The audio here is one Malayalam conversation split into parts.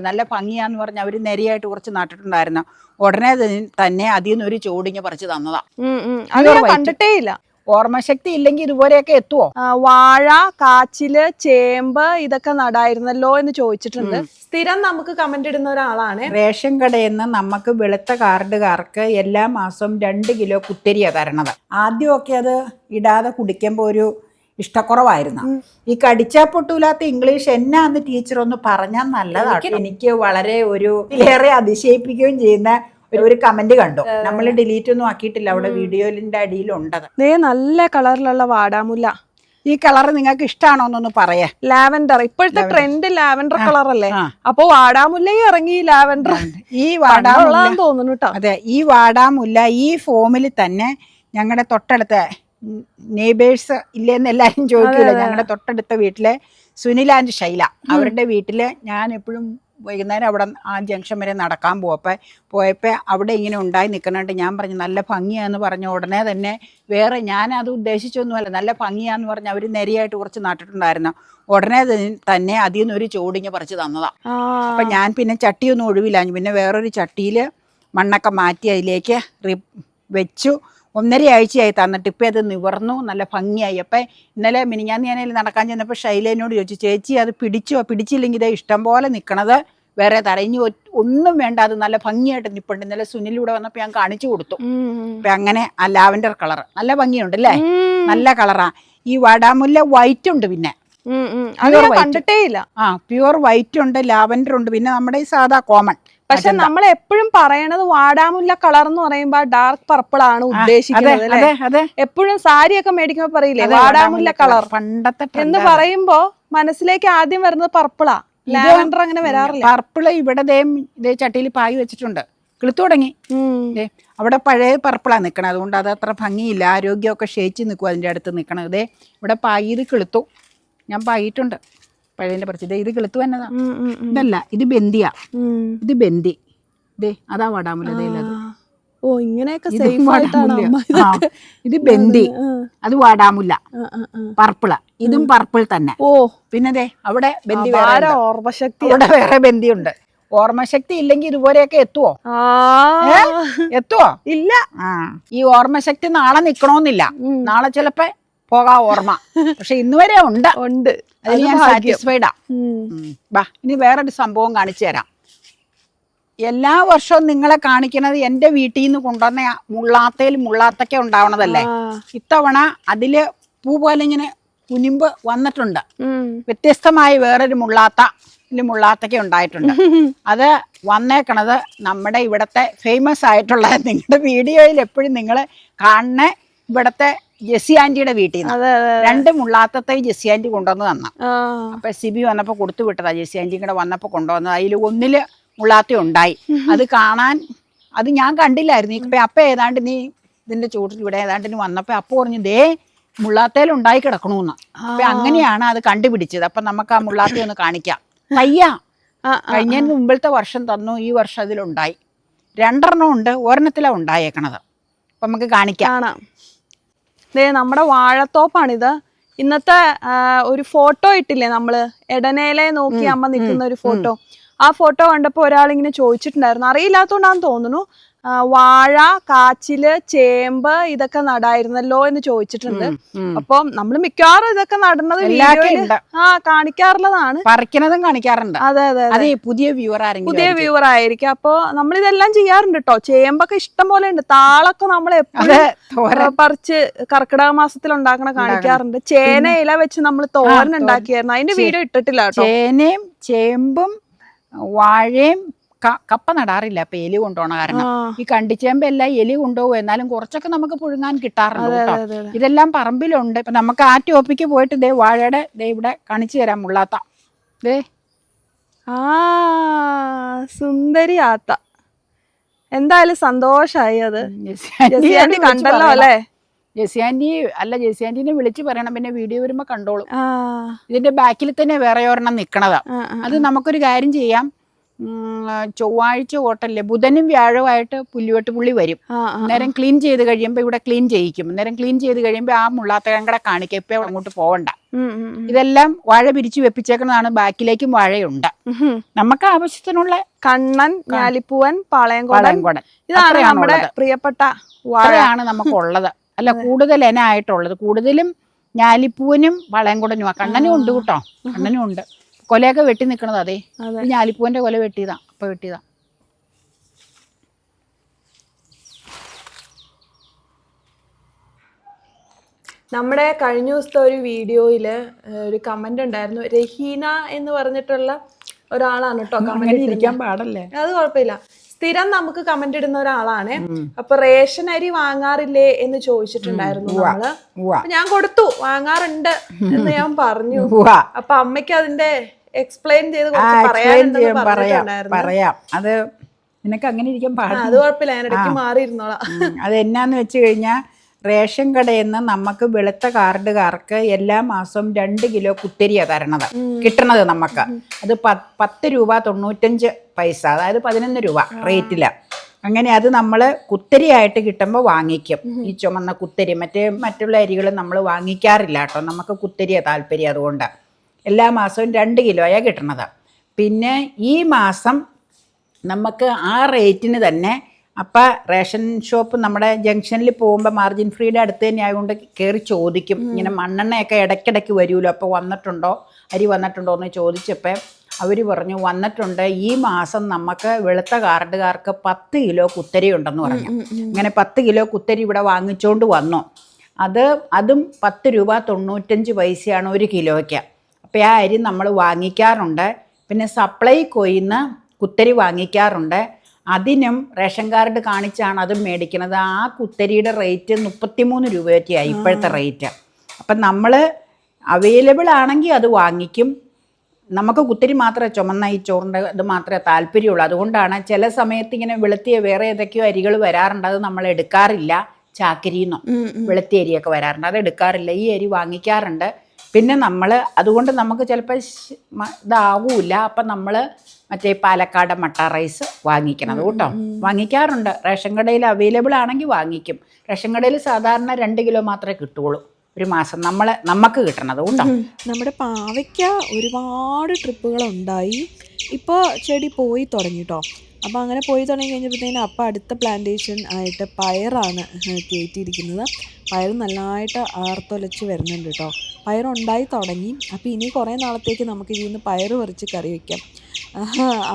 നല്ല ഭംഗിയാന്ന് പറഞ്ഞ് അവർ നെരിയായിട്ട് കുറച്ച് നട്ടിട്ടുണ്ടായിരുന്നു. ഉടനെ തന്നെ അതിൽ നിന്ന് ഒരു ചോടിഞ്ഞ് പറിച്ച് തന്നതാ. ഉം, ഉം. അത് ഞാൻ white. കണ്ടിട്ടേ ഇല്ല. ഓർമ്മശക്തി ഇല്ലെങ്കിൽ ഇതുപോലെയൊക്കെ എത്തുവോ? വാഴ കാച്ചിൽ ചേമ്പ് ഇതൊക്കെ നടായിരുന്നല്ലോ എന്ന് ചോദിച്ചിട്ടുണ്ട്. സ്ഥിരം നമുക്ക് കമന്റ് ഇടുന്ന ഒരാളാണ്. റേഷൻ കടയിൽ നിന്ന് നമുക്ക് വെളുത്ത കാർഡുകാർക്ക് എല്ലാ മാസവും രണ്ട് കിലോ കുത്തരിയാണ് തരണത്. ആദ്യമൊക്കെ അത് ഇടാതെ കുടിക്കുമ്പോൾ ഒരു ഇഷ്ടക്കുറവായിരുന്നു. ഈ കടിച്ചാ പൊട്ടൂലാത്ത ഇംഗ്ലീഷ് എന്നാന്ന് ടീച്ചർ ഒന്ന് പറഞ്ഞാൽ നല്ലതാണ്. എനിക്ക് വളരെ ഒരു ഏറെ അതിശയിപ്പിക്കുകയും ചെയ്യുന്ന ഒരു- കമന്റ് കണ്ടു. നമ്മൾ ഡിലീറ്റ് ഒന്നും ആക്കിയിട്ടില്ല. അവിടെ വീഡിയോയിലിന്റെ അടിയിലുണ്ടത്. ദേ നല്ല കളറിലുള്ള വാടാമുല്ല. ഈ കളർ നിങ്ങൾക്ക് ഇഷ്ടമാണോ എന്നൊന്ന് പറയേ. ലാവൻഡർ. ഇപ്പോഴത്തെ ട്രെൻഡ് ലാവൻഡർ കളർ അല്ലേ. അപ്പൊ വാടാമുല്ലയും ഇറങ്ങി ലാവൻഡർ. ഈ വാടാമുള്ള തോന്നുന്നു കേട്ടോ അതെ ഈ വാടാമുല്ല ഈ ഫോമിൽ തന്നെ ഞങ്ങളുടെ തൊട്ടടുത്ത നെയ്ബേഴ്സ് ഇല്ലേന്ന് എല്ലാവരും ചോദിക്കില്ല ഞങ്ങളുടെ തൊട്ടടുത്ത വീട്ടിലെ സുനിൽ ആൻഡ് ശൈല. അവരുടെ വീട്ടിൽ ഞാൻ എപ്പോഴും വൈകുന്നേരം അവിടെ ആ ജംഗ്ഷൻ വരെ നടക്കാൻ പോയപ്പോൾ പോയപ്പോൾ അവിടെ ഇങ്ങനെ ഉണ്ടായി നിൽക്കണോണ്ട് ഞാൻ പറഞ്ഞു നല്ല ഭംഗിയാന്ന് പറഞ്ഞ ഉടനെ തന്നെ വേറെ ഞാൻ അത് ഉദ്ദേശിച്ചൊന്നുമല്ല. നല്ല ഭംഗിയാന്ന് പറഞ്ഞ് അവർ നെരിയായിട്ട് കുറച്ച് നട്ടിട്ടുണ്ടായിരുന്നു. ഉടനെ തന്നെ അതിൽ നിന്ന് ഒരു ചോടിഞ്ഞ് പറിച്ച് തന്നതാ. അപ്പം ഞാൻ പിന്നെ ചട്ടിയൊന്നും ഒഴിവില്ല. പിന്നെ വേറൊരു ചട്ടിയിൽ മണ്ണൊക്കെ മാറ്റി അതിലേക്ക് വെച്ചു. ഒന്നര ആഴ്ചയായി തന്നിട്ട് ഇപ്പം അത് നിവർന്നു നല്ല ഭംഗിയായി. അപ്പം ഇന്നലെ മിനിഞ്ഞാന്ന് ഞാൻ നടക്കാൻ ചെന്നപ്പോൾ ശൈലേനോട് ചോദിച്ചു ചേച്ചി അത് പിടിച്ചോ? പിടിച്ചില്ലെങ്കിൽ ഇത് ഇഷ്ടം പോലെ നിൽക്കണത് വേറെ തരഞ്ഞു ഒന്നും വേണ്ട. അത് നല്ല ഭംഗിയായിട്ട് നിൽപ്പുണ്ട് ഇന്നലെ സുനിലൂടെ വന്നപ്പോൾ ഞാൻ കാണിച്ചു കൊടുത്തു. അപ്പം അങ്ങനെ ആ ലാവൻഡർ കളർ നല്ല ഭംഗിയുണ്ട് അല്ലേ നല്ല കളറാ. ഈ വാടാമുല്ല വൈറ്റ് ഉണ്ട് പിന്നെ. കണ്ടിട്ടേ ഇല്ല. ആ പ്യുവർ വൈറ്റ് ഉണ്ട് ലാവൻഡർ ഉണ്ട്. പിന്നെ നമ്മുടെ ഈ സാധാ കോമൺ. പക്ഷെ നമ്മൾ എപ്പോഴും പറയണത് വാടാമുല്ല കളർ എന്ന് പറയുമ്പോ ഡാർക്ക് പർപ്പിൾ ആണ് ഉദ്ദേശിക്കുന്നത് അല്ലേ? എപ്പോഴും സാരിയൊക്കെ ഒക്കെ മേടിക്കുമ്പോ പറയില്ലേ വാടാമുല്ല കളർ പണ്ടത്തെ എന്ന് പറയുമ്പോ മനസ്സിലേക്ക് ആദ്യം വരുന്നത് പർപ്പിളാ ലാവൻഡർ അങ്ങനെ വരാറില്ല. പർപ്പിൾ ഇവിടെ ചട്ടിയിൽ പായി വെച്ചിട്ടുണ്ട്. കിളുത്തു തുടങ്ങി. അവിടെ പഴയ പർപ്പിളാണ് നിൽക്കണത് അതുകൊണ്ട് അത് അത്ര ഭംഗിയില്ല. ആരോഗ്യമൊക്കെ ക്ഷയിച്ച് നിൽക്കും അതിന്റെ അടുത്ത് നിൽക്കണത് ഇവിടെ പായി ഇത് കിളുത്തു. ഞാൻ പായിട്ടുണ്ട്. പഴയതിന്റെ പറിച്ച്. ദേ ഇത് കിളുത്തു ഉം. ഇതല്ല ഇത് ബന്ദിയാ ഇത് ബന്ദി ദേ അതാ വാടാമുല്ല ദേ ഇല്ലത്. ആ. ഓ ഇങ്ങനെയൊക്കെ ഇത് ഇത് ബന്ദി അത് വാടാമുല്ല. പർപ്പിൾ. ഇതും പർപ്പിൾ തന്നെ. ഓ. പിന്നെ ദേ അവിടെ ബന്ദി വേറെ. ഓർമ്മശക്തി അവിടെ വേറെ ബന്ദിയുണ്ട് ഓർമ്മശക്തി ഇല്ലെങ്കിൽ ഇതുപോലെയൊക്കെ എത്തുവോ? എത്തുവോ? ഇല്ല. ഈ ഓർമ്മശക്തി നാളെ നിക്കണമെന്നില്ല നാളെ ചിലപ്പോ പോകാ ഓർമ്മ പക്ഷെ ഇന്ന് വരെ ഉണ്ട്. ഉണ്ട് അതിൽ ഞാൻ സാറ്റിസ്ഫൈഡാ. ബാ ഇനി വേറൊരു സംഭവം കാണിച്ചു തരാം. എല്ലാ വർഷവും നിങ്ങളെ കാണിക്കുന്നത് എന്റെ വീട്ടിൽ നിന്ന് കൊണ്ടുവന്ന മുള്ളാത്തയിൽ മുള്ളാത്തക്ക ഉണ്ടാവണതല്ലേ. ഇത്തവണ അതിൽ പൂ പോലെ ഇങ്ങനെ കുനിമ്പ് വന്നിട്ടുണ്ട്. വ്യത്യസ്തമായി വേറൊരു മുള്ളാത്ത മുള്ളാത്തക്ക ഉണ്ടായിട്ടുണ്ട്. അത് വന്നേക്കണത് നമ്മുടെ ഇവിടത്തെ ഫേമസ് ആയിട്ടുള്ള നിങ്ങളുടെ വീഡിയോയിൽ എപ്പോഴും നിങ്ങൾ കാണുന്ന ഇവിടുത്തെ ജെസ്സി ആന്റിയുടെ വീട്ടിൽ നിന്ന്. രണ്ട് മുള്ളാത്തത്തെ ജെസ്സി ആന്റി കൊണ്ടുവന്ന് തന്ന. അപ്പൊ സിബി വന്നപ്പോ കൊടുത്തു വിട്ടതാ. ജെസ്സി ആന്റി കൂടെ വന്നപ്പോ കൊണ്ടുവന്നത്. അതിൽ ഒന്നിൽ മുള്ളാത്ത ഉണ്ടായി. അത് കാണാൻ അത് ഞാൻ കണ്ടില്ലായിരുന്നു. ഇപ്പൊ അപ്പ ഏതാണ്ട് നീ ഇതിന്റെ ചൂട്ടിൽ ഇവിടെ ഏതാണ്ട് നീ വന്നപ്പോ അപ്പ പറഞ്ഞു ദേ മുള്ളാത്തേൽ ഉണ്ടായി കിടക്കണൂന്ന്. അപ്പൊ അങ്ങനെയാണ് അത് കണ്ടുപിടിച്ചത്. അപ്പൊ നമുക്ക് ആ മുള്ളാത്ത ഒന്ന് കാണിക്കാം. തയ്യാ. കഴിഞ്ഞതിന് മുമ്പിലത്തെ വർഷം തന്നു. ഈ വർഷം അതിലുണ്ടായി. രണ്ടെണ്ണം ഉണ്ട്. ഒരെണ്ണത്തിലാണ് ഉണ്ടായേക്കണത്. അപ്പൊ നമുക്ക് കാണിക്കാം. കാണാം. ദേ നമ്മുടെ വാഴത്തോപ്പാണിത്. ഇന്നത്തെ ഒരു ഫോട്ടോ ഇട്ടില്ലേ നമ്മൾ? എടനേലെ നോക്കി അമ്മ നിൽക്കുന്ന ഒരു ഫോട്ടോ. ആ ഫോട്ടോ കണ്ടപ്പോ ഒരാൾ ഇങ്ങനെ ചോദിച്ചിട്ടുണ്ടായിരുന്നു. അറിയില്ലാത്തോണ്ടാന്ന് തോന്നുന്നു. വാഴ കാച്ചിൽ ചേമ്പ് ഇതൊക്കെ നടായിരുന്നല്ലോ എന്ന് ചോദിച്ചിട്ടുണ്ട്. അപ്പം നമ്മൾ മിക്കവാറും ഇതൊക്കെ നടുന്നത് ആ കാണിക്കാറുള്ളതാണ്. പറിക്കുന്നതും കാണിക്കാറുണ്ട്. അതെ അതെ അതെ. പുതിയ വ്യൂവർ ആയിരിക്കും പുതിയ. വ്യൂവർ ആയിരിക്കും. അപ്പൊ നമ്മൾ ഇതെല്ലാം ചെയ്യാറുണ്ട് കേട്ടോ ചേമ്പൊക്കെ ഇഷ്ടം പോലെ ഉണ്ട്. താളൊക്കെ നമ്മൾ എപ്പോഴും പറിച്ച് കർക്കിടക മാസത്തിൽ ഉണ്ടാക്കണ കാണിക്കാറുണ്ട്. ചേന ഇല വെച്ച് നമ്മൾ തോരൻ ഉണ്ടാക്കിയായിരുന്നു. അതിന്റെ വീഡിയോ ഇട്ടിട്ടില്ല കേട്ടോ ചേനയും ചേമ്പും വാഴയും കപ്പ നടാറില്ല അപ്പൊ എലി കൊണ്ടുപോണ കാരണം. ഈ കണ്ടിച്ചേമ്പെല്ലാം എലി കൊണ്ടുപോകും എന്നാലും കുറച്ചൊക്കെ നമുക്ക് പുഴുങ്ങാൻ കിട്ടാറുണ്ട് കേട്ടോ. ഇതെല്ലാം പറമ്പിലുണ്ട്. ഇപ്പൊ നമുക്ക് ആ ടോപ്പിക്ക് പോയിട്ട് ദേ വാഴയുടെ ദേ ഇവിടെ കാണിച്ചു തരാം മുള്ളാത്ത. ദേ. ആ സുന്ദരി ആത്ത. എന്തായാലും സന്തോഷായി അത്. കണ്ടല്ലോ. അല്ലേ? ജെസ്സി അല്ല ജെസ്സി വിളിച്ചു പറയണം പിന്നെ വീഡിയോ വരുമ്പോ കണ്ടോളും. ഇതിന്റെ ബാക്കിൽ തന്നെ വേറെ ഒരെണ്ണം ആ. അത് നമുക്കൊരു കാര്യം ചെയ്യാം. ചൊവ്വാഴ്ച ഓട്ടല്ലേ ബുധനും വ്യാഴവുമായിട്ട് പുല്ലുവെട്ട് പുള്ളി വരും. അന്നേരം ക്ലീൻ ചെയ്ത് കഴിയുമ്പോൾ ഇവിടെ ക്ലീൻ ചെയ്യിക്കും. നേരം ക്ലീൻ ചെയ്ത് കഴിയുമ്പോൾ ആ മുള്ളാത്തകം കൂടെ കാണിക്കുക ഇപ്പം അങ്ങോട്ട് പോകണ്ട. ഇതെല്ലാം വാഴ പിരിച്ചു വെപ്പിച്ചേക്കുന്നതാണ്. ബാക്കിലേക്കും വാഴയുണ്ട്. നമുക്ക് ആവശ്യത്തിനുള്ള കണ്ണൻ ഞാലിപ്പൂവൻ പാളയംകോടൻ. ഇതാണ് നമ്മുടെ പ്രിയപ്പെട്ട വാഴയാണ് നമുക്കുള്ളത്. അല്ല കൂടുതൽ എനായിട്ടുള്ളത്. കൂടുതലും ഞാലിപ്പൂവിനും വളയംകുടനും കണ്ണനും ഉണ്ട് കേട്ടോ. കണ്ണനും ഉണ്ട്. കൊലയൊക്കെ വെട്ടി നിൽക്കണത് അതെ. ഞാലിപ്പൂവിന്റെ കൊല വെട്ടിയതാ അപ്പൊ വെട്ടിയതാ. നമ്മുടെ കഴിഞ്ഞ ദിവസത്തെ ഒരു വീഡിയോയിൽ ഒരു കമന്റ് ഉണ്ടായിരുന്നു. രഹീന എന്ന് പറഞ്ഞിട്ടുള്ള ഒരാളാണ് കേട്ടോ കമന്റ് ഇരിക്കാൻ പാടല്ലേ? അത് കുഴപ്പമില്ല. സ്ഥിരം നമുക്ക് കമന്റ് ഇടുന്ന ഒരാളാണ്. അപ്പൊ റേഷൻ അരി വാങ്ങാറില്ലേ എന്ന് ചോദിച്ചിട്ടുണ്ടായിരുന്നു നമ്മൾ. ഞാൻ കൊടുത്തു. വാങ്ങാറുണ്ട് എന്ന് ഞാൻ പറഞ്ഞു. അപ്പൊ അമ്മയ്ക്ക് അതിന്റെ എക്സ്പ്ലെയിൻ ചെയ്ത് പറയാം അത് നിനക്ക് അങ്ങനെ ഇരിക്കാൻ പാടില്ല. അത് കുഴപ്പമില്ല. ഞാൻ ഇടയ്ക്ക് മാറിയിരുന്നോളാം. അത് എന്നാന്ന് വെച്ച് കഴിഞ്ഞാൽ റേഷൻ കടയിൽ നിന്ന് നമുക്ക് വെളുത്ത കാർഡുകാർക്ക് എല്ലാ മാസവും രണ്ട് കിലോ കുത്തരിയാ തരണത്. കിട്ടണത് നമുക്ക് അത് പത്ത് രൂപ തൊണ്ണൂറ്റഞ്ച് പൈസ അതായത് പതിനൊന്ന് രൂപ റേറ്റിൽ. അങ്ങനെ അത് നമ്മൾ കുത്തരിയായിട്ട് കിട്ടുമ്പോൾ വാങ്ങിക്കും. ഈ ചുമന്ന കുത്തരി മറ്റേ മറ്റുള്ള അരികൾ നമ്മൾ വാങ്ങിക്കാറില്ല കേട്ടോ. നമുക്ക് കുത്തരിയ താല്പര്യം അതുകൊണ്ട്. എല്ലാ മാസവും രണ്ട് കിലോയാണ് കിട്ടണത്. പിന്നെ ഈ മാസം നമുക്ക് ആ റേറ്റിന് തന്നെ അപ്പം റേഷൻ ഷോപ്പ് നമ്മുടെ ജംഗ്ഷനിൽ പോകുമ്പോൾ മാർജിൻ ഫ്രീയുടെ അടുത്ത് തന്നെ ആയതുകൊണ്ട് കയറി ചോദിക്കും. ഇങ്ങനെ മണ്ണെണ്ണയൊക്കെ ഇടയ്ക്കിടയ്ക്ക് വരുമല്ലോ. അപ്പോൾ വന്നിട്ടുണ്ടോ? അരി വന്നിട്ടുണ്ടോ എന്ന് ചോദിച്ചപ്പോൾ അവർ പറഞ്ഞു വന്നിട്ടുണ്ട്. ഈ മാസം നമുക്ക് വെളുത്ത കാർഡുകാർക്ക് പത്ത് കിലോ കുത്തരി ഉണ്ടെന്ന് പറഞ്ഞു. ഇങ്ങനെ പത്ത് കിലോ കുത്തരി ഇവിടെ വാങ്ങിച്ചുകൊണ്ട് വന്നു. അത് അതും പത്ത് രൂപ തൊണ്ണൂറ്റഞ്ച് പൈസയാണ് ഒരു കിലോയ്ക്ക്. അപ്പോൾ ആ അരി നമ്മൾ വാങ്ങിക്കാറുണ്ട്. പിന്നെ സപ്ലൈ കൊയ്യുന്ന കുത്തരി വാങ്ങിക്കാറുണ്ട്. അതിനും റേഷൻ കാർഡ് കാണിച്ചാണ് അതും മേടിക്കുന്നത്. ആ കുത്തരിയുടെ റേറ്റ് മുപ്പത്തിമൂന്ന് രൂപയൊക്കെയായി ഇപ്പോഴത്തെ റേറ്റ്. അപ്പം നമ്മൾ അവൈലബിൾ ആണെങ്കിൽ അത് വാങ്ങിക്കും. നമുക്ക് കുത്തിരി മാത്രമേ ചുമന്ന ഈ ചോറിന്റെ ഇത് മാത്രമേ താല്പര്യമുള്ളൂ. അതുകൊണ്ടാണ് ചില സമയത്ത് ഇങ്ങനെ വെളുത്തിയ വേറെ ഏതൊക്കെയോ അരികൾ വരാറുണ്ട്. അത് നമ്മൾ എടുക്കാറില്ല. ചാക്കരിന്നോ വെളുത്തിയ അരിയൊക്കെ വരാറുണ്ട്. അത് എടുക്കാറില്ല. ഈ അരി വാങ്ങിക്കാറുണ്ട്. പിന്നെ നമ്മൾ അതുകൊണ്ട് നമുക്ക് ചിലപ്പോൾ ഇതാകൂല അപ്പം നമ്മൾ മറ്റേ പാലക്കാട് മട്ട റൈസ് വാങ്ങിക്കണം കേട്ടോ. വാങ്ങിക്കാറുണ്ട്. റേഷൻ കടയിൽ അവൈലബിൾ ആണെങ്കിൽ വാങ്ങിക്കും. റേഷൻ കടയിൽ സാധാരണ രണ്ട് കിലോ മാത്രമേ കിട്ടുകയുള്ളൂ. ഒരു മാസം നമ്മളെ നമുക്ക് കിട്ടണത് കേട്ടോ. നമ്മുടെ പാവയ്ക്ക ഒരുപാട് ട്രിപ്പുകൾ ഉണ്ടായി. ഇപ്പോൾ ചെടി പോയി തുടങ്ങി കേട്ടോ അപ്പോൾ അങ്ങനെ പോയി തുടങ്ങി കഴിഞ്ഞപ്പോഴത്തേനും അപ്പം അടുത്ത പ്ലാന്റേഷൻ ആയിട്ട് പയറാണ് കയറ്റിയിരിക്കുന്നത്. പയർ നല്ലതായിട്ട് ആർത്തൊലച്ച് വരുന്നുണ്ട് കേട്ടോ പയറുണ്ടായി തുടങ്ങി. അപ്പോൾ ഇനി കുറേ നാളത്തേക്ക് നമുക്ക് ഇതിൽ നിന്ന് പയർ പറിച്ച് കറി വയ്ക്കാം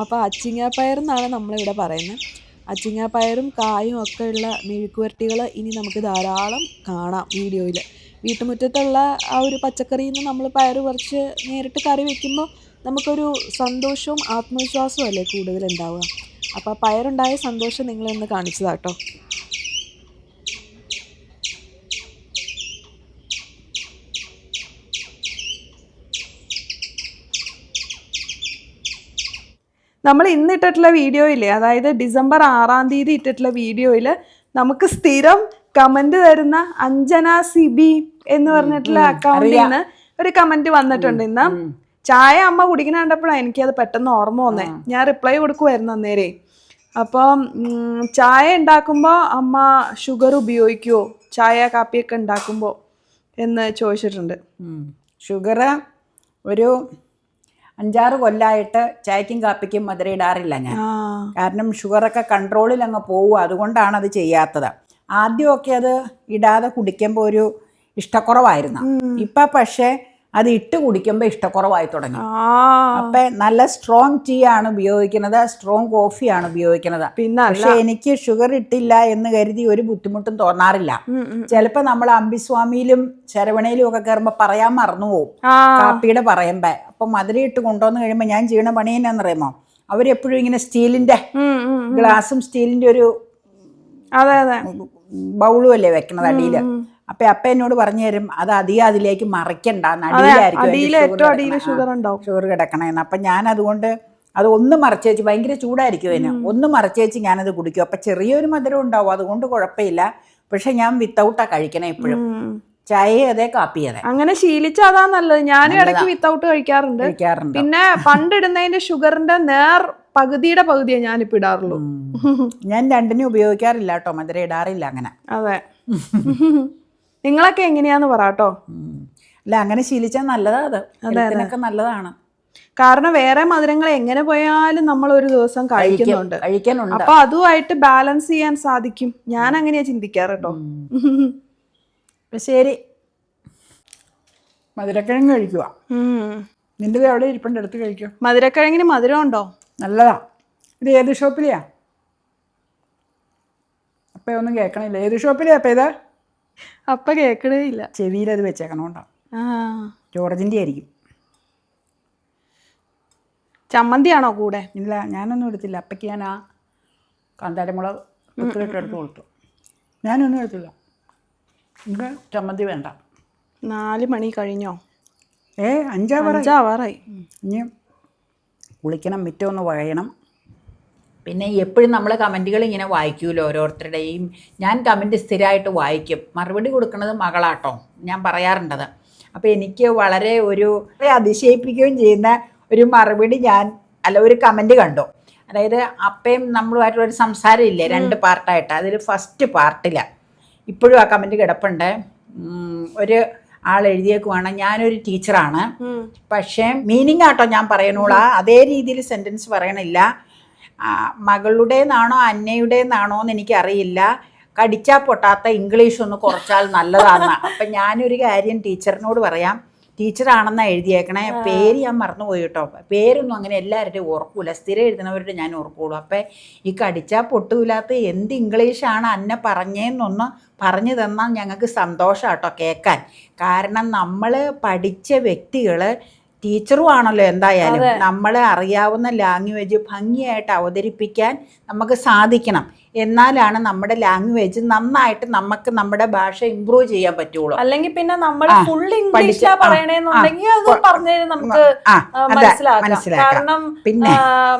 അപ്പോൾ അച്ചിങ്ങ പയർ എന്നാണ് നമ്മളിവിടെ പറയുന്നത്. അച്ചിങ്ങ പയറും കായും ഒക്കെ ഉള്ള മെഴുക്കുവരട്ടികൾ ഇനി നമുക്ക് ധാരാളം കാണാം വീഡിയോയിൽ. വീട്ടുമുറ്റത്തുള്ള ആ ഒരു പച്ചക്കറിയിൽ നിന്ന് നമ്മൾ പയർ പറിച്ച് നേരിട്ട് കറി വെക്കുമ്പോൾ നമുക്കൊരു സന്തോഷവും ആത്മവിശ്വാസവും അല്ലേ കൂടുതൽ ഉണ്ടാവുക അപ്പോൾ പയറുണ്ടായ സന്തോഷം നിങ്ങളൊന്ന് കാണിച്ചതാട്ടോ. നമ്മൾ ഇന്ന് ഇട്ടിട്ടുള്ള വീഡിയോയില്ലേ അതായത് ഡിസംബർ ആറാം തീയതി ഇട്ടിട്ടുള്ള വീഡിയോയിൽ നമുക്ക് സ്ഥിരം കമന്റ് തരുന്ന അഞ്ജന സിബി എന്ന് പറഞ്ഞിട്ടുള്ള അക്കൗണ്ടിൽ നിന്ന് ഒരു കമന്റ് വന്നിട്ടുണ്ട് ഇന്ന്. ചായ അമ്മ കുടിക്കണ കണ്ടപ്പോഴാണ് എനിക്കത് പെട്ടെന്ന് ഓർമ്മ വന്നേ. ഞാൻ റിപ്ലൈ കൊടുക്കുമായിരുന്നു അന്നേരെ. അപ്പം ചായ ഉണ്ടാക്കുമ്പോൾ അമ്മ ഷുഗർ ഉപയോഗിക്കുമോ ചായ കാപ്പിയൊക്കെ ഉണ്ടാക്കുമ്പോൾ എന്ന് ചോദിച്ചിട്ടുണ്ട്. ഷുഗർ ഒരു അഞ്ചാറ് കൊല്ലമായിട്ട് ചായക്കും കാപ്പിക്കും മധുര ഇടാറില്ല ഞാൻ. കാരണം ഷുഗറൊക്കെ കൺട്രോളിൽ അങ്ങ് പോവുക അതുകൊണ്ടാണ് അത് ചെയ്യാത്തത്. ആദ്യമൊക്കെ അത് ഇടാതെ കുടിക്കുമ്പോൾ ഒരു ഇഷ്ടക്കുറവായിരുന്നു. ഇപ്പം പക്ഷേ അത് ഇട്ട് കുടിക്കുമ്പോൾ ഇഷ്ടക്കുറവായി തുടങ്ങി. അപ്പം നല്ല സ്ട്രോങ് ടീ ആണ് ഉപയോഗിക്കുന്നത് സ്ട്രോങ് കോഫിയാണ് ഉപയോഗിക്കുന്നത്. പിന്നെ പക്ഷെ എനിക്ക് ഷുഗർ ഇട്ടില്ല എന്ന് കരുതി ഒരു ബുദ്ധിമുട്ടും തോന്നാറില്ല. ചിലപ്പോൾ നമ്മൾ അമ്പിസ്വാമിയിലും ശരവണയിലും ഒക്കെ കയറുമ്പോൾ പറയാൻ മറന്നു പോകും കാപ്പിയുടെ പറയുമ്പേ. അപ്പൊ മധുര ഇട്ട് കൊണ്ടുവന്ന് കഴിയുമ്പോൾ ഞാൻ ചെയ്യണ പണി എന്നാന്നറിയാമോ അവരെപ്പോഴും ഇങ്ങനെ സ്റ്റീലിന്റെ. ഗ്ലാസും സ്റ്റീലിന്റെ ഒരു അതെ അതെ. ബൗളും അല്ലേ വെക്കണത് അടിയിൽ? അപ്പൊ അപ്പ എന്നോട് പറഞ്ഞു തരും അത് അധികം അതിലേക്ക് മറിക്കണ്ട ഷുഗർ ഉണ്ടാവും. ഷുഗർ കിടക്കണേന്ന്. അപ്പൊ ഞാൻ അതുകൊണ്ട് അത് ഒന്ന് മറച്ചേച്ച് ഭയങ്കര ചൂടായിരിക്കും അതിന്. ഒന്ന് മറച്ചേച്ച് ഞാനത് കുടിക്കും. അപ്പൊ ചെറിയൊരു മധുരം ഉണ്ടാവും അതുകൊണ്ട് കുഴപ്പമില്ല. പക്ഷെ ഞാൻ വിത്തൗട്ടാ കഴിക്കണേ എപ്പോഴും. ചായ അതെ കാപ്പി അതെ. അങ്ങനെ ശീലിച്ചതാ നല്ലത്. ഞാനും ഇടയ്ക്ക് വിത്തൗട്ട് കഴിക്കാറുണ്ട്. കഴിക്കാറുണ്ട്? പിന്നെ പണ്ടിടുന്നതിന്റെ ഷുഗറിന്റെ നേർ പകുതിയുടെ പകുതിയെ ഞാനിപ്പോ ഇടാറുള്ളൂ. ഞാൻ രണ്ടിനും ഉപയോഗിക്കാറില്ല കേട്ടോ. മധുര ഇടാറില്ല അങ്ങനെ. അതെ. നിങ്ങളൊക്കെ എങ്ങനെയാന്ന് പറയാട്ടോ ഉം. അല്ല അങ്ങനെ ശീലിച്ചാൽ നല്ലതാ അത്. ഹെൽത്തിനൊക്കെ നല്ലതാണ്. കാരണം വേറെ മധുരങ്ങൾ എങ്ങനെ പോയാലും നമ്മൾ ഒരു ദിവസം കഴിക്കുന്നുണ്ട്. കഴിക്കാനുണ്ട് അപ്പൊ അതുമായിട്ട് ബാലൻസ് ചെയ്യാൻ സാധിക്കും. ഞാൻ അങ്ങനെയാ ചിന്തിക്കാറ് കേട്ടോ. ശരി. മധുരക്കിഴങ്ങ് കഴിക്കുക നിന്റെ അവിടെ ഇരിപ്പുണ്ട് എടുത്ത് കഴിക്കുക മധുരക്കിഴങ്ങിന് മധുരം ഉണ്ടോ? നല്ലതാ. ഇത് ഏത് ഷോപ്പിലെയാ? അപ്പൊ ഒന്നും കേൾക്കണില്ല. ഏത് ഷോപ്പിലെയാ അപ്പൊ ഇത്? അപ്പ കേക്കണേ ഇല്ല. ചെവിയിൽ അത് വെച്ചേക്കണോണ്ടാ. ആ. ജോർജിന്റെ ആയിരിക്കും. ചമ്മന്തിയാണോ കൂടെ? ഇല്ല ഞാനൊന്നും എടുത്തില്ല. അപ്പയ്ക്ക് ഞാൻ ആ കാന്താരമുളക് കുത്തിലിട്ട് എടുത്ത് കൊടുത്തു. ഞാനൊന്നും എടുത്തില്ല. എനിക്ക് ചമ്മന്തി വേണ്ട. നാല് മണി കഴിഞ്ഞോ? ഏ അഞ്ചാ പറ അഞ്ചാവാറായി. ഇനി കുളിക്കണം മിറ്റം ഒന്ന് വഴയണം. പിന്നെ എപ്പോഴും നമ്മൾ കമന്റുകൾ ഇങ്ങനെ വായിക്കുമല്ലോ ഓരോരുത്തരുടെയും. ഞാൻ കമന്റ് സ്ഥിരമായിട്ട് വായിക്കും. മറുപടി കൊടുക്കുന്നത് മകളാട്ടോ. ഞാൻ പറയാറുണ്ടത്. അപ്പോൾ എനിക്ക് വളരെ ഒരു അതിശയിപ്പിക്കുകയും ചെയ്യുന്ന ഒരു മറുപടി ഞാൻ അല്ല ഒരു കമന്റ് കണ്ടു. അതായത് അപ്പയും നമ്മളുമായിട്ടുള്ള ഒരു സംസാരം ഇല്ലേ? രണ്ട് പാർട്ടായിട്ട്. അതിൽ ഫസ്റ്റ് പാർട്ടില. ഇപ്പോഴും ആ കമന്റ് കിടപ്പുണ്ട്. ഒരു ആൾ എഴുതിയേക്കുവാണ്. ഞാനൊരു ടീച്ചറാണ്. പക്ഷേ മീനിങ് ആട്ടോ ഞാൻ പറയണോളാ. അതേ രീതിയിൽ സെന്റൻസ് പറയണില്ല. മകളുടേന്നാണോ അന്നയുടേന്നാണോ എന്ന് എനിക്കറിയില്ല കടിച്ചാൽ പൊട്ടാത്ത ഇംഗ്ലീഷ് ഒന്ന് കുറച്ചാൽ നല്ലതാണ് അപ്പം ഞാനൊരു കാര്യം ടീച്ചറിനോട് പറയാം. ടീച്ചറാണെന്നാണ് എഴുതിയേക്കണേ. പേര് ഞാൻ മറന്നുപോയി കേട്ടോ. പേരൊന്നും അങ്ങനെ എല്ലാവരുടെയും ഓർക്കൂല. സ്ഥിരം എഴുതുന്നവരുടെ ഞാൻ ഓർക്കുള്ളൂ. അപ്പം ഈ കടിച്ചാൽ പൊട്ടൂലാത്ത എന്ത് ഇംഗ്ലീഷാണ് അന്നെ പറഞ്ഞേന്നൊന്ന് പറഞ്ഞു തന്നാൽ ഞങ്ങൾക്ക് സന്തോഷം കേട്ടോ കേൾക്കാൻ. കാരണം നമ്മൾ പഠിച്ച വ്യക്തികൾ ടീച്ചറും ആണല്ലോ എന്തായാലും നമ്മളെ അറിയാവുന്ന ലാംഗ്വേജ് ഭംഗിയായിട്ട് അവതരിപ്പിക്കാൻ നമുക്ക് സാധിക്കണം. എന്നാലാണ് നമ്മുടെ ലാംഗ്വേജ് നന്നായിട്ട് നമുക്ക് നമ്മുടെ ഭാഷ ഇമ്പ്രൂവ് ചെയ്യാൻ പറ്റുള്ളൂ. അല്ലെങ്കിൽ പിന്നെ നമ്മൾ ഫുൾ ഇംഗ്ലീഷ് ഇംഗ്ലീഷിലാ പറയണേന്നുണ്ടെങ്കിൽ അത് പറഞ്ഞു നമുക്ക് മനസ്സിലാക്കാം. കാരണം പിന്നെ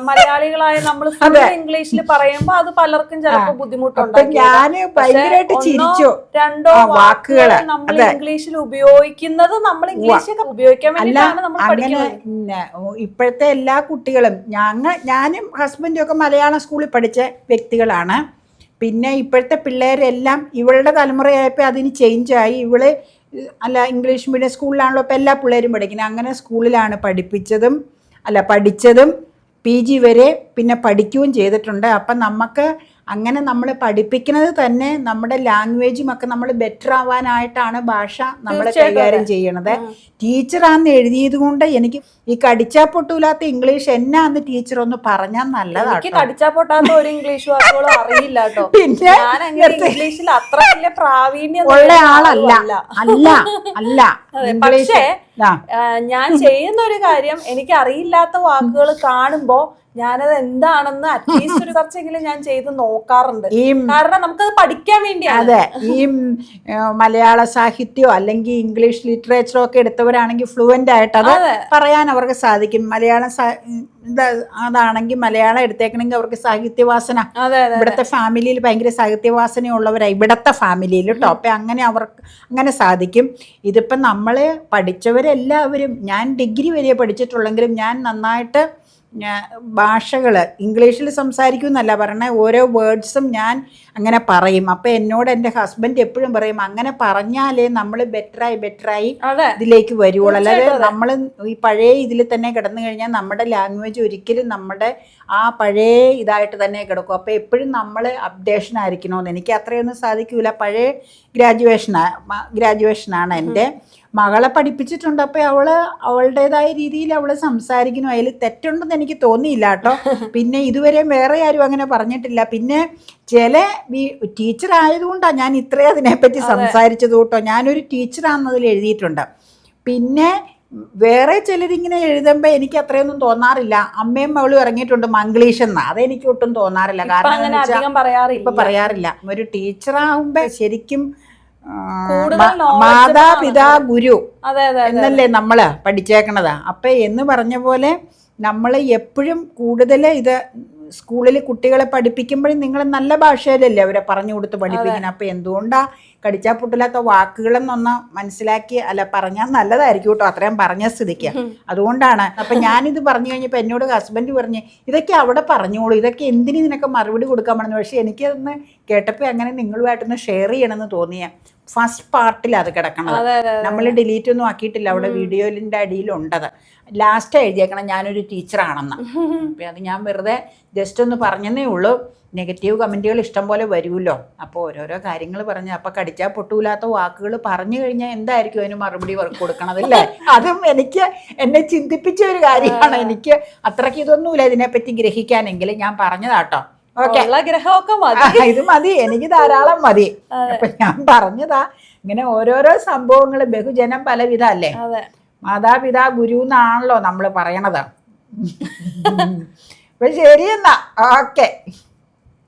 മലയാളികളായ നമ്മൾ ഫുൾ ഇംഗ്ലീഷിൽ പറയുമ്പോൾ അത് പലർക്കും ചിലപ്പോൾ ബുദ്ധിമുട്ടുണ്ട് ഞാൻ ഭയങ്കരമായിട്ട് ചിരിച്ചു. രണ്ടോ വാക്കുകൾ നമ്മൾ ഇംഗ്ലീഷിൽ ഉപയോഗിക്കുന്നത് നമ്മൾ ഇംഗ്ലീഷ് ഉപയോഗിക്കാൻ വേണ്ടി വേണ്ടിയിട്ടാണ് നമ്മൾ പഠിക്കുന്നത്. ഇപ്പോഴത്തെ എല്ലാ കുട്ടികളും ഞങ്ങൾ ഞാനും ഹസ്ബൻഡും ഒക്കെ മലയാള സ്കൂളിൽ പഠിച്ച വ്യക്തികളാണ്. പിന്നെ ഇപ്പോഴത്തെ പിള്ളേരെല്ലാം ഇവളുടെ തലമുറയായപ്പോൾ അതിന് ചേഞ്ചായി ഇവൾ അല്ല ഇംഗ്ലീഷ് മീഡിയം സ്കൂളിലാണല്ലോ ഇപ്പോൾ എല്ലാ പിള്ളേരും പഠിക്കുന്നത്. അങ്ങനെ സ്കൂളിലാണ് പഠിപ്പിച്ചതും അല്ല പഠിച്ചതും പി ജി വരെ പിന്നെ പഠിക്കുകയും ചെയ്തിട്ടുണ്ട്. അപ്പം നമുക്ക് അങ്ങനെ നമ്മൾ പഠിപ്പിക്കുന്നത് തന്നെ നമ്മുടെ ലാംഗ്വേജും ഒക്കെ നമ്മൾ ബെറ്റർ ആവാനായിട്ടാണ് ഭാഷ നമ്മൾ കൈകാര്യം. ചെയ്യണത്. ടീച്ചറാന്ന് എഴുതിയത് കൊണ്ട് എനിക്ക് ഈ കടിച്ചാ പൊട്ടൂലാത്ത ഇംഗ്ലീഷ് എന്നാന്ന് ടീച്ചർ ഒന്ന് പറഞ്ഞാൽ എനിക്ക് നല്ലതാട്ടോ കടിച്ചാ പൊട്ടാത്ത ഒരു ഇംഗ്ലീഷ് വാക്കുകളും അറിയില്ല കേട്ടോ. പിന്നെ ഇംഗ്ലീഷിൽ അത്ര വലിയ പ്രാവീണ്യം ഉള്ള ആളല്ല. അല്ല അല്ല. പക്ഷേ ഞാൻ ചെയ്യുന്ന ഒരു കാര്യം എനിക്ക് അറിയില്ലാത്ത വാക്കുകൾ കാണുമ്പോ ഞാനത് എന്താണെന്ന് അറ്റ്ലീസ്റ്റ് ഒരു ചർച്ചയെങ്കിലും ഞാൻ ചെയ്ത് നോക്കാറുണ്ട്. ഈ കാരണം നമുക്കത് പഠിക്കാൻ വേണ്ടിയാണ്. അതെ ഈ മലയാള സാഹിത്യമോ അല്ലെങ്കിൽ ഇംഗ്ലീഷ് ലിറ്ററേച്ചറോ ഒക്കെ എടുത്തവരാണെങ്കിൽ ഫ്ലുവന്റ് ആയിട്ട് അത് പറയാൻ അവർക്ക് സാധിക്കും. മലയാളം അതാണെങ്കിൽ മലയാളം എടുത്തേക്കണമെങ്കിൽ അവർക്ക് സാഹിത്യവാസന. ഇവിടുത്തെ ഫാമിലിയിൽ ഭയങ്കര സാഹിത്യവാസനയുള്ളവരാ. ഇവിടുത്തെ ഫാമിലിയിൽ കേട്ടോ അപ്പം അങ്ങനെ അവർക്ക് അങ്ങനെ സാധിക്കും. ഇതിപ്പം നമ്മൾ പഠിച്ചവരെല്ലാവരും ഞാൻ ഡിഗ്രി വരെ പഠിച്ചിട്ടുള്ളെങ്കിലും ഞാൻ നന്നായിട്ട് ഭാഷകൾ ഇംഗ്ലീഷിൽ സംസാരിക്കുമെന്നല്ല പറഞ്ഞ ഓരോ വേർഡ്സും ഞാൻ അങ്ങനെ പറയും. അപ്പം എന്നോട് എന്റെ ഹസ്ബൻഡ് എപ്പോഴും പറയും അങ്ങനെ പറഞ്ഞാലേ നമ്മൾ ബെറ്ററായി ബെറ്ററായി ഇതിലേക്ക് വരുവുള്ളൂ. അല്ലാതെ നമ്മൾ ഈ പഴയ ഇതിൽ തന്നെ കിടന്നു കഴിഞ്ഞാൽ നമ്മുടെ ലാംഗ്വേജ് ഒരിക്കലും നമ്മുടെ ആ പഴയ ഇതായിട്ട് തന്നെ കിടക്കും. അപ്പോൾ എപ്പോഴും നമ്മൾ അപ്ഡേഷൻ ആയിരിക്കണമെന്ന് എനിക്ക് അത്രയൊന്നും സാധിക്കില്ല പഴയ ഗ്രാജുവേഷനാ ഗ്രാജുവേഷനാണ് എന്റെ. മകളെ പഠിപ്പിച്ചിട്ടുണ്ട്. അപ്പോൾ അവൾ അവളുടേതായ രീതിയിൽ അവൾ സംസാരിക്കുന്നു. അതിൽ തെറ്റുണ്ടെന്ന് എനിക്ക് തോന്നിയില്ല കേട്ടോ. പിന്നെ ഇതുവരെയും വേറെ ആരും അങ്ങനെ പറഞ്ഞിട്ടില്ല. പിന്നെ ചില ടീച്ചർ ആയതുകൊണ്ടാണ് ഞാൻ ഇത്രയും അതിനെപ്പറ്റി സംസാരിച്ചത് കേട്ടോ. ഞാനൊരു ടീച്ചറാണെന്നതിൽ എഴുതിയിട്ടുണ്ട്. പിന്നെ വേറെ ചിലരിങ്ങനെ എഴുതുമ്പോൾ എനിക്ക് അത്രയൊന്നും തോന്നാറില്ല. അമ്മയും മകളും ഇറങ്ങിയിട്ടുണ്ട് മംഗ്ലീഷ് എന്ന്. അതെനിക്ക് ഒട്ടും തോന്നാറില്ല. കാരണം ഇപ്പൊ പറയാറില്ല. ഒരു ടീച്ചറാവുമ്പോ ശരിക്കും മാതാപിതാ ഗുരു എന്നല്ലേ നമ്മൾ പഠിച്ചേക്കണത്. അപ്പൊ എന്ന് പറഞ്ഞ പോലെ നമ്മൾ എപ്പോഴും കൂടുതൽ ഇത് സ്കൂളിൽ കുട്ടികളെ പഠിപ്പിക്കുമ്പോഴും നിങ്ങൾ നല്ല ഭാഷയിലല്ലേ അവരെ പറഞ്ഞു കൊടുത്ത് പഠിപ്പിക്കുന്നത് അപ്പം എന്തുകൊണ്ടാ കടിച്ചാൽ പൊട്ടില്ലാത്ത വാക്കുകളെന്നൊന്ന് മനസ്സിലാക്കി അല്ല പറഞ്ഞാൽ നല്ലതായിരിക്കും കേട്ടോ അത്രയും പറഞ്ഞ സ്ഥിതിക്ക്. അതുകൊണ്ടാണ് അപ്പം ഞാനിത് പറഞ്ഞു കഴിഞ്ഞപ്പോൾ എന്നോട് ഹസ്ബൻഡ് പറഞ്ഞ് ഇതൊക്കെ അവിടെ പറഞ്ഞോളൂ ഇതൊക്കെ എന്തിനു നിനക്ക് മറുപടി കൊടുക്കാൻ പറഞ്ഞു പക്ഷെ എനിക്കതൊന്ന് കേട്ടപ്പോൾ അങ്ങനെ നിങ്ങളുമായിട്ടൊന്ന് ഷെയർ ചെയ്യണമെന്ന് തോന്നിയ ഫസ്റ്റ് പാർട്ടിൽ അത് കിടക്കണം നമ്മൾ ഡിലീറ്റ് ഒന്നും ആക്കിയിട്ടില്ല അവിടെ വീഡിയോയിലിന്റെ അടിയിലുണ്ടത്. ലാസ്റ്റ് എഴുതിയേക്കണം ഞാനൊരു ടീച്ചറാണെന്ന്. അപ്പം അത് ഞാൻ വെറുതെ ജസ്റ്റ് ഒന്ന് പറഞ്ഞതേ ഉള്ളൂ. നെഗറ്റീവ് കമന്റുകൾ ഇഷ്ടം പോലെ വരുമല്ലോ. അപ്പോൾ ഓരോരോ കാര്യങ്ങൾ പറഞ്ഞ് അപ്പം കടിച്ചാൽ പൊട്ടൂലാത്ത വാക്കുകൾ പറഞ്ഞു കഴിഞ്ഞാൽ എന്തായിരിക്കും അതിന് മറുപടി കൊടുക്കണം കൊടുക്കണതല്ലേ? അതും എനിക്ക് എന്നെ ചിന്തിപ്പിച്ച ഒരു കാര്യമാണ്. എനിക്ക് അത്രയ്ക്ക് ഇതൊന്നുമില്ല ഇതിനെപ്പറ്റി ഗ്രഹിക്കാനെങ്കിൽ ഞാൻ പറഞ്ഞതാട്ടോ. ഓക്കെ. ഉള്ള ഗ്രഹമൊക്കെ മതി. ഇത് മതി. എനിക്ക് ധാരാളം മതി. അപ്പൊ ഞാൻ പറഞ്ഞതാ. ഇങ്ങനെ ഓരോരോ സംഭവങ്ങൾ ബഹുജനം പലവിധ അല്ലേ? മാതാപിതാ ഗുരു എന്നാണല്ലോ നമ്മൾ പറയണത്. അപ്പൊ ശരിയെന്നാ. ഓക്കെ.